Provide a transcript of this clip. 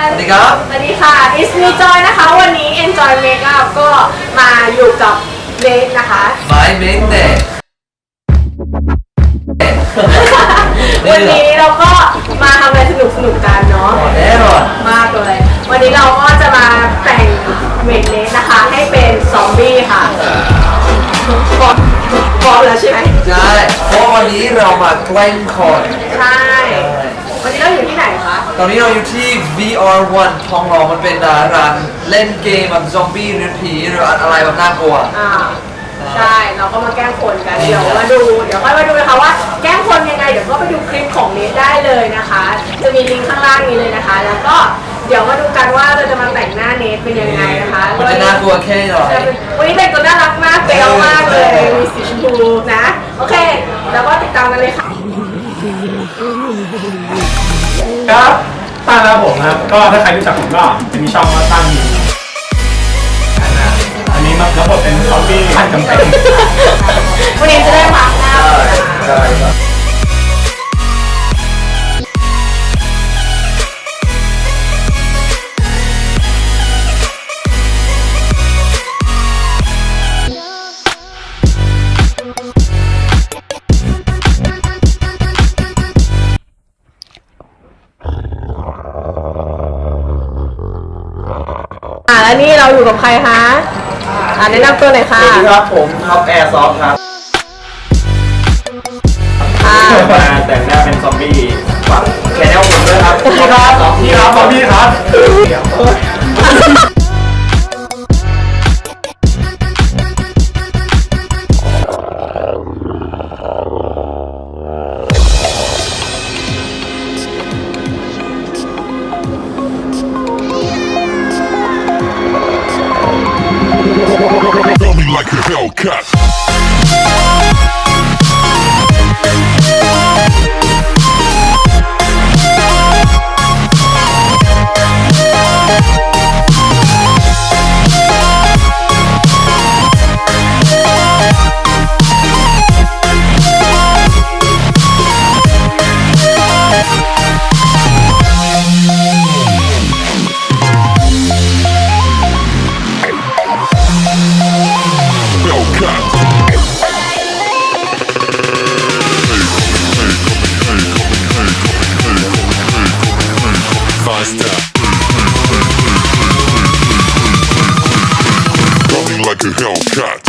สวัสดีครับ สวัสดีค่ะ It's me Joy นะคะ วันนี้ Enjoy Makeup ก็มาอยู่กับเบสนะคะ My main day วันนี้เราก็มาทำอะไรสนุกสนุกๆกันเนาะ แน่นอนมากเลย วันนี้เราก็จะมาแต่งเวทเลสนะคะ ให้เป็นซอมบี้ค่ะพร้อมพร้อมแล้วใช่ไหมใช่เพราะวันนี้เรามาแกล้งคนใช่ วันนี้เราอยู่ที่ไหนคะ ตอนนี้เราอยู่ที่ VR1 ทองหล่อมันเป็นร้านเล่นเกมแบบซอมบี้หรือผีหรืออะไรแบบน่ากลัว อ่าใช่เราก็มาแกล้งคนกันเดี๋ยวมาดู เดี๋ยวค่อยมาดูนะคะว่าแกล้งคนยังไงเดี๋ยวก็ไปดูคลิปของเนทได้เลยนะคะ จะมีลิงก์ข้างล่างนี้เลยนะคะ แล้วก็เดี๋ยวมาดูกันว่าเราจะมาแต่งหน้าเนทเป็นยังไงนะคะมันจะน่ากลัวแค่ไหนวันนี้แต่งตัวน่ารักมากเปรี้ยวมากเลยมีสีชมพูนะ โอเค แล้วก็ติดตามกันเลยค่ะครับ ตั้งแล้วผมนะครับ ก็ถ้าใครรู้จักผมก็จะมีช่องว่าตั้งอยู่อันนี้มาแล้วบทเป็นซอมบี้ขั้นจำเป็น วันนี้จะได้พักหน้า แล้วนี่เราอยู่กับใครคะอ่าแนะนำตัวหน่อยค่ะสวัสดีครับผมท็อปแอร์ซอฟครับค่ะ มาแต่งหน้าเป็นซอมบี้ฝากแชนแนลผมด้วยครับนี่ครับนี่ครับซอมบี้ครับ Feel me like a. Hellcat. Like a Hellcat.